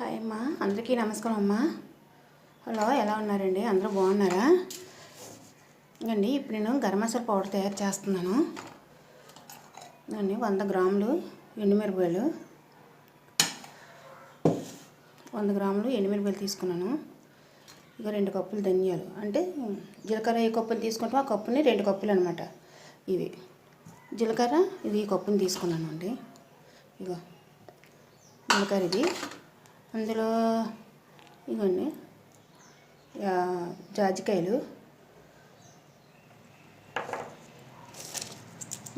Hi అమ్మా. అందరికీ నమస్కారం అమ్మా. హలో ఎలా ఉన్నారండి? అందరూ బాగున్నారా? ఇంకండి ఇప్పుడు నేను గరం మసాలా పౌడర్ తయారు చేస్తున్నాను. అండి వంద గ్రాములు ఎండుమిరపకాయలు. వంద గ్రాములు ఎండుమిరపకాయలు తీసుకున్నాను. ఇక రెండు కప్పులు ధనియాలు. అంటే జీలకర్ర ఏ కప్పులు తీసుకుంటాం ఆ కప్పుని రెండు కప్పులు అనమాట ఇవి. జీలకర్ర ఇది ఈ కప్పుని తీసుకున్నాను అండి. ఇగో జీలకర్ర ఇది. అందులో ఇవన్నీ జాజికాయలు.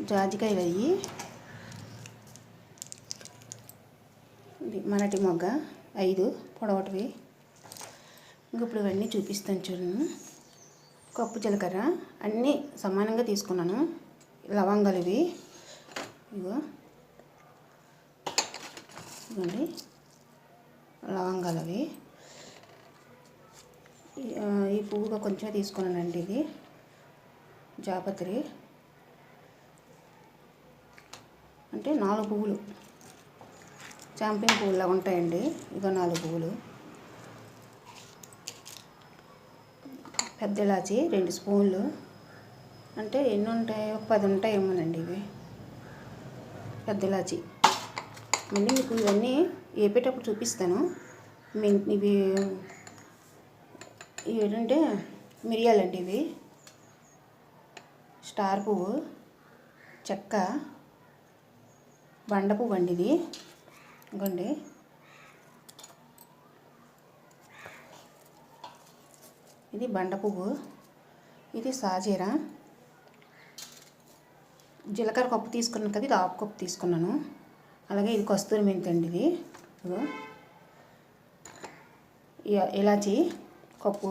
జాజికాయలు అయ్యి ఇది మనటి మొగ్గ. ఐదు పొడవటివి. ఇంక ఇప్పుడు ఇవన్నీ చూపిస్తాను చూడండి. కప్పు జీలకర్ర అన్నీ సమానంగా తీసుకున్నాను. లవంగాలు ఇవి. ఇగో. ఇవ్వండి లవంగాలు అవి ఈ- పువ్వుగా కొంచెం తీసుకున్నానండి ఇది. జాపత్రి. అంటే నాలుగు పువ్వులు. చాంపియన్ పువ్వులా ఉంటాయండి. ఇదో నాలుగు పువ్వులు. పెద్ద ఇలాచి రెండు స్పూన్లు. అంటే ఎన్ని ఉంటాయి ఒక పది ఉంటాయేమోనండి ఇవి. పెద్ద ఇలాచి. మళ్ళీ మీకు ఇవన్నీ వేపేటప్పుడు చూపిస్తాను. ఇవి ఇవి ఏంటంటే మిరియాలండి ఇవి. స్టార్ పువ్వు చెక్క బండ పువ్వు అండి ఇది. ఇంకోండి. ఇది బండ పువ్వు ఇది సాజీర. జీలకర్ర కప్పు తీసుకున్నాను కదా ఇది ఆకు కప్పు తీసుకున్నాను. అలాగే ఇది కస్తూరి మెంతి అండి ఇది. ఇలాచి కప్పు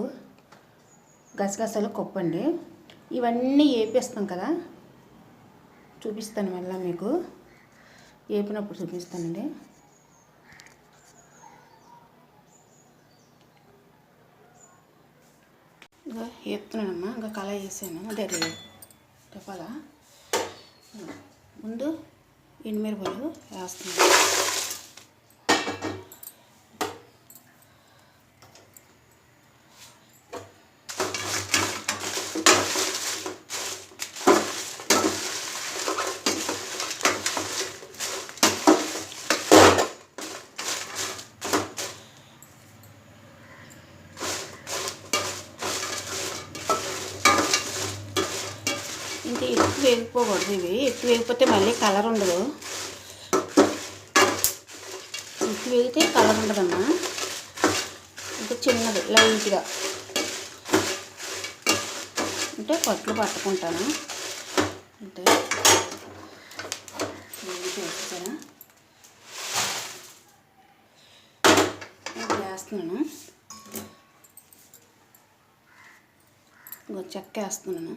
గసగసాలు కప్పు అండి. ఇవన్నీ వేపేస్తాం కదా? చూపిస్తాను మళ్ళీ మీకు. వేపినప్పుడు చూపిస్తానండి. ఇంకా వేపుతున్నానమ్మా ఇంకా కళ వేసాను అంటే అదే. చెప్పాలా? ముందు ఎండుమిరపలు వేస్తున్నాను ఇంకా ఎక్కువ వేగిపోకూడదు ఇవి. ఎక్కువ వేగిపోతే మళ్ళీ కలర్ ఉండదు. ఎక్కువ వేగితే కలర్ ఉండదమ్మా. ఇంకా చిన్నది లైట్గా. అంటే పట్లు పట్టుకుంటాను. అంటే వేస్తున్నాను ఇంకో చెక్క వేస్తున్నాను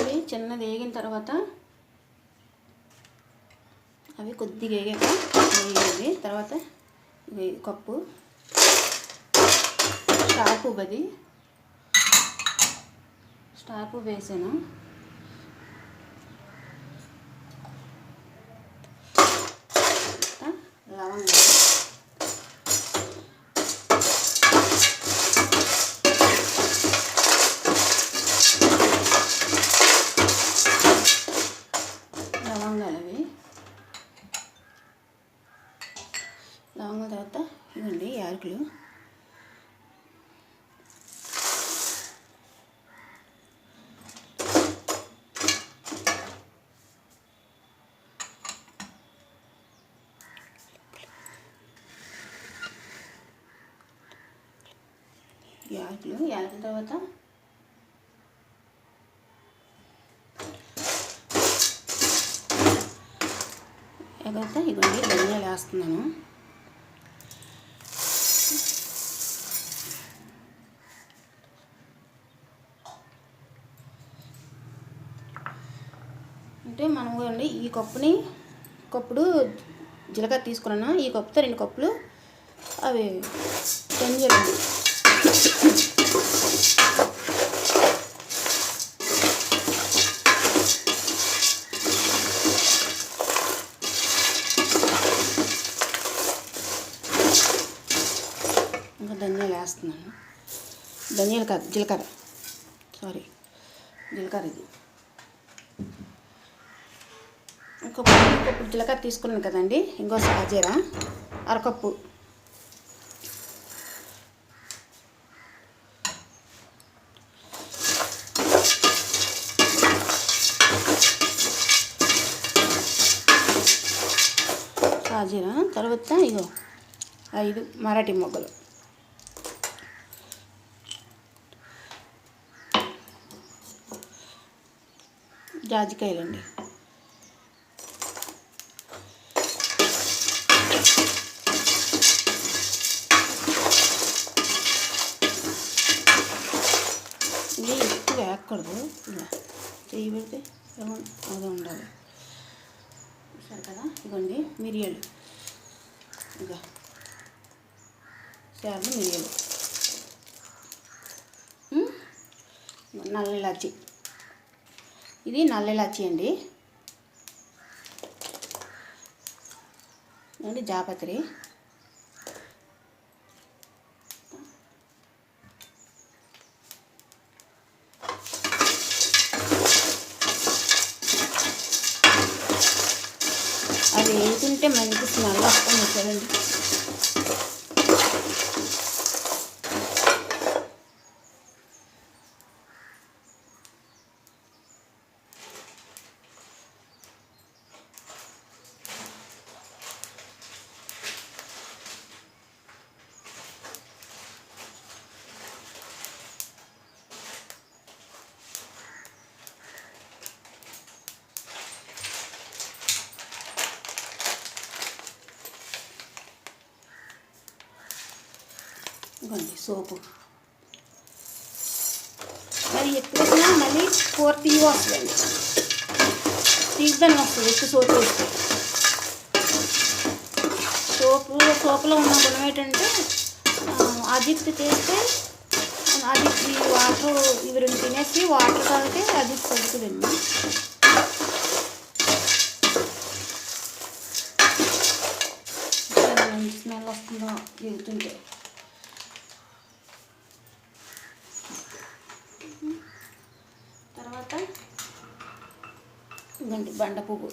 ఇవి చిన్నది వేగిన తర్వాత అవి కొద్దిగా వేగాక వేగేది తర్వాత కప్పు స్టార్ పువ్వు అది వేసాను తర్వాత లవంగాలు లవంగాలు అవి లవంగాల తర్వాత ఇవ్వండి యాలకులు యాలకులు యాలకుల తర్వాత తర్వాత ఇవన్నీ ధనియాలు వేస్తున్నాను. అంటే మనం అండి ఈ కప్పుని కప్పుడు జీలకర్ర తీసుకున్నాను. ఈ కప్పుతో రెండు కప్పులు అవి ధనియాలు అండి జీలకర్ర జీలకర్ర. సారీ జీలకర్ర ఇది. ఇంకొక ఇంకొక జీలకర్ర తీసుకున్నాను కదండి. ఇంకో సాజీరా అరకప్పు. సాజీరా తర్వాత ఇగో ఐదు మరాఠీ మొగ్గలు. జాజికాయలండి. ఇది ఎక్కువ వేయకూడదు. ఇలా చేయి పెడితే అదే ఉండాలి. సరే కదా? ఇగోండి మిరియాలు. ఇక చేయాలి మిరియాలు. నల్ల ఇలాచి. ఇది నల్ల ఇలాచి అండి. అండి జాపత్రి. అది ఏంటంటే మంచి స్మెల్ వస్తుంది చూడండి. ఇవ్వండి సోపు. మరి ఎక్కువ మళ్ళీ కూర తీయ వస్తుందండి తీద్దాన్ని వస్తుంది ఎక్కువ సోపు వేస్తే. సోపు సోపులో ఉన్న గుణం ఏంటంటే అజిత్ చేస్తే అది ఈ వాటర్ ఇవి రెండు తినేసి వాటర్ తాగితే అది తగ్గుతుందండి స్మెల్ వస్తుందో వెళ్తుంటే తర్వాత ఇదండి బండ పువ్వు.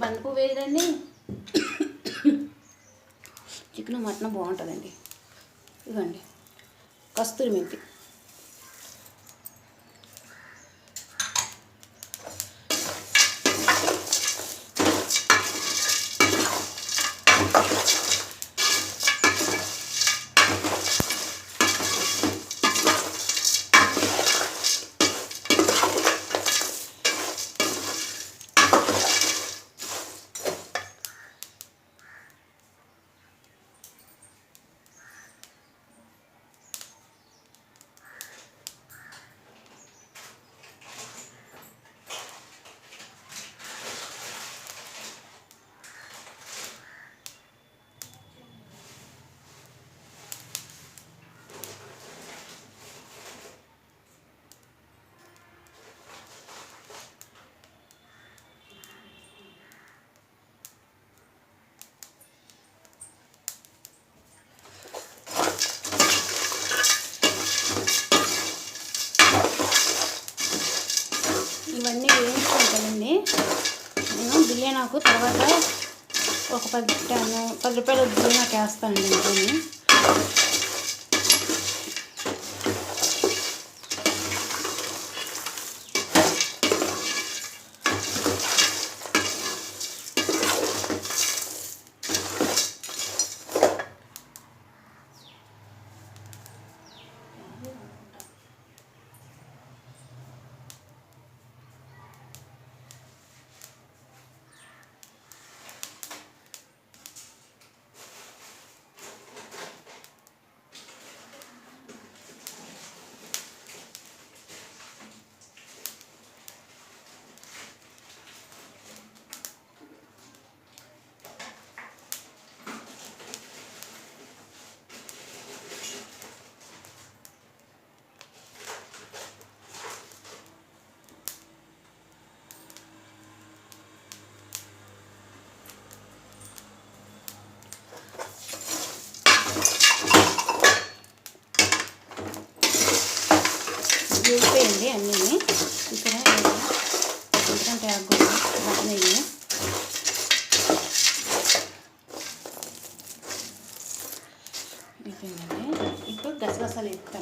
బండ పువ్వు వేయదండి చికెన్ మటన్ బాగుంటుందండి. ఇవ్వండి. కస్తూరి మెంతి ఇవన్నీ వేయించుకుంటానండి నేను బిర్యానాకు తర్వాత ఒక పది టెన్ పది రూపాయలు బిర్యానాకు వేస్తానండి ఇంట్లోని.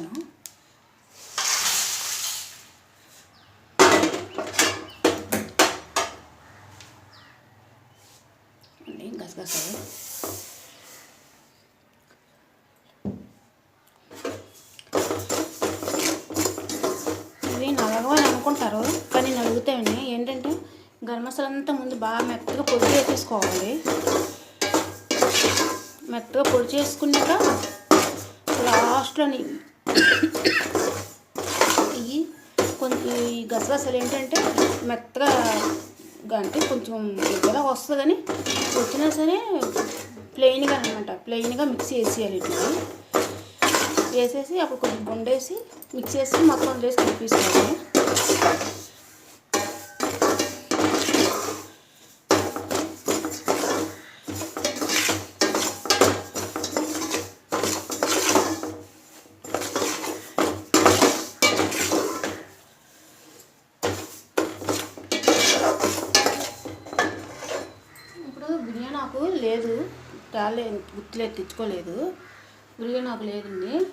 గసగసాలు వేస్తాను గసగసాలు ఇవి నలగవని అనుకుంటారు కానీ నలుగుతాయండి ఏంటంటే గరం మసాలా అంతా ముందు బాగా మెత్తగా పొడి చేసేసుకోవాలి. మెత్తగా పొడి చేసుకున్నాక లాస్ట్లోని ఇవి కొంచెం ఈ గసగసాలు ఏంటంటే మెత్తగా అంటే కొంచెం ఎగ్గలా వస్తుంది కానీ వచ్చినా సరే ప్లెయిన్గా అనమాట ప్లెయిన్గా మిక్స్ వేసేయాలి ఇట్లా వేసేసి అప్పుడు కొంచెం గుండేసి మిక్స్ చేసి మొత్తం వేసి కలిపేసుకోవాలి ఇప్పుడు బిర్యానీ ఆకు లేదు తాలే గుర్తులేదు తెచ్చుకోలేదు బిర్యానీ ఆకు లేదండి.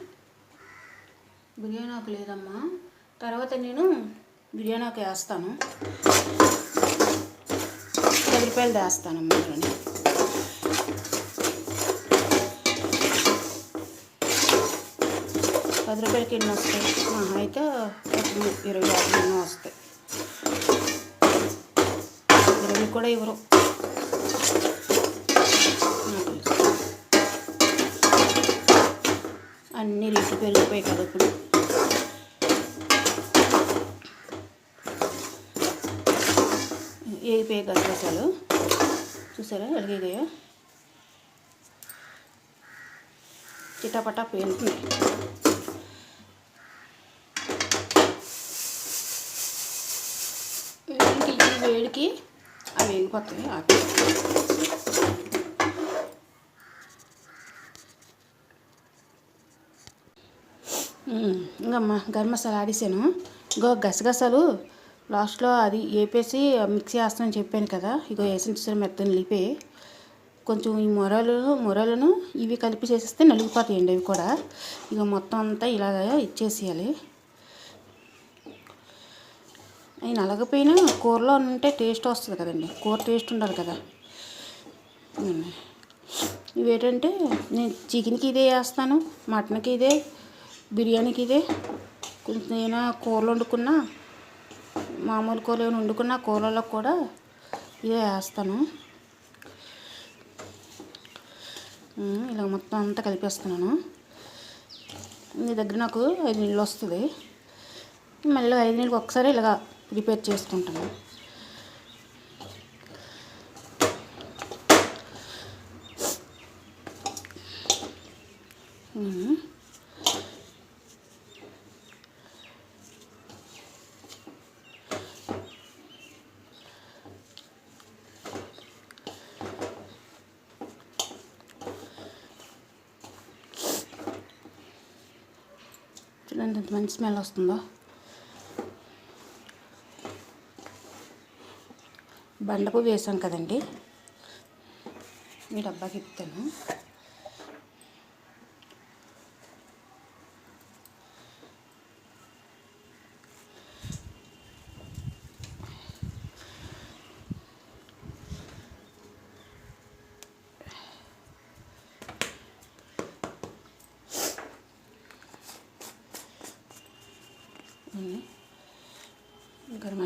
బిర్యానీ ఆకు లేదమ్మా. తర్వాత నేను బిర్యానీ ఆకు వేస్తాను. పది రూపాయలు వేస్తానమ్మా ఇందులోని. పది రూపాయలకి ఎన్ని వస్తాయి? అయితే ఇరవై యాభై ఎన్నో వస్తాయి. ఇరవై కూడా ఇవ్వరు నాకు తెలుసు. అన్నీ రేట్లు పెరిగిపోయాయి కదా ఇప్పుడు. వేగిపోయాయి గసగసాలు చూసారా? ఎలాగేగాయో చిటాపటా పేలుతున్నాయి వేడికి అవి వెళ్ళిపోతాయి ఆపి. ఇంకమ్మా గరం మసాలా ఆడేసాను. ఇంకో గసగసాలు. లాస్ట్లో అది వేపేసి మిక్సీ వేస్తానని చెప్పాను కదా. ఇగో వేసిన చూసారు మెత్తని నిలిపి కొంచెం ఈ మొరలు మొరలను ఇవి కలిపి చేసేస్తే నలిగిపోతాయండి అవి కూడా. ఇక మొత్తం అంతా ఇలాగ ఇచ్చేసేయాలి. అవి నలగపోయినా కూరలో ఉంటే టేస్ట్ వస్తుంది కదండి. కూర టేస్ట్ ఉండాలి కదా. ఇవేంటంటే నేను చికెన్కి ఇదే వేస్తాను మటన్కి ఇదే బిర్యానీకి ఇదే కొంచెం ఏమైనా కూరలు వండుకున్నా మామూలు కూరలు ఏమైనా వండుకున్నా కూరల్లో కూడా ఇదే వేస్తాను. ఇలా మొత్తం అంతా కలిపేస్తున్నాను. మీ దగ్గర నాకు ఐదు నీళ్ళు వస్తుంది. మళ్ళీ ఐదు నీళ్ళకి ఒకసారి ఇలాగా ప్రిపేర్ చేసుకుంటాను. ఉమ్. చూడండి ఎంత మంచి స్మెల్ వస్తుందో? బండపు వేసాం కదండి. మీ డబ్బాకి ఇస్తాను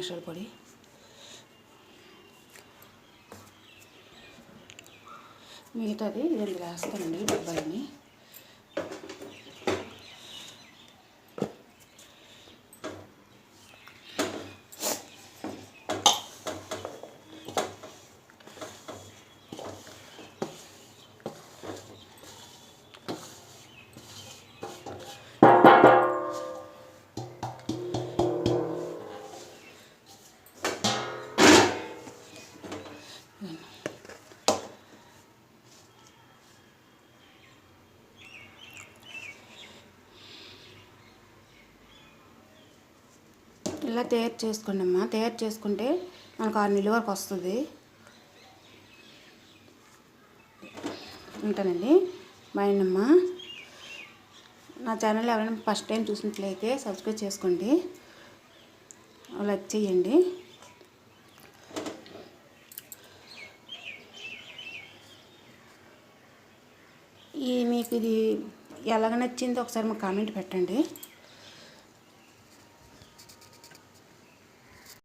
గరం మసాలా పొడి మిగతాది రెండు రాస్తానండి డబ్బాలని ఇలా తయారు చేసుకోండి అమ్మా తయారు చేసుకుంటే మనకు ఆరు నెలల వరకు వస్తుంది. ఉంటానండి. బాయ్ అమ్మా నా ఛానల్ ఎవరైనా ఫస్ట్ టైం చూసినట్లయితే సబ్స్క్రైబ్ చేసుకోండి. లైక్ చేయండి. ఈ మీకు ఇది ఎలాగ నచ్చిందో ఒకసారి మాకు కామెంట్ పెట్టండి.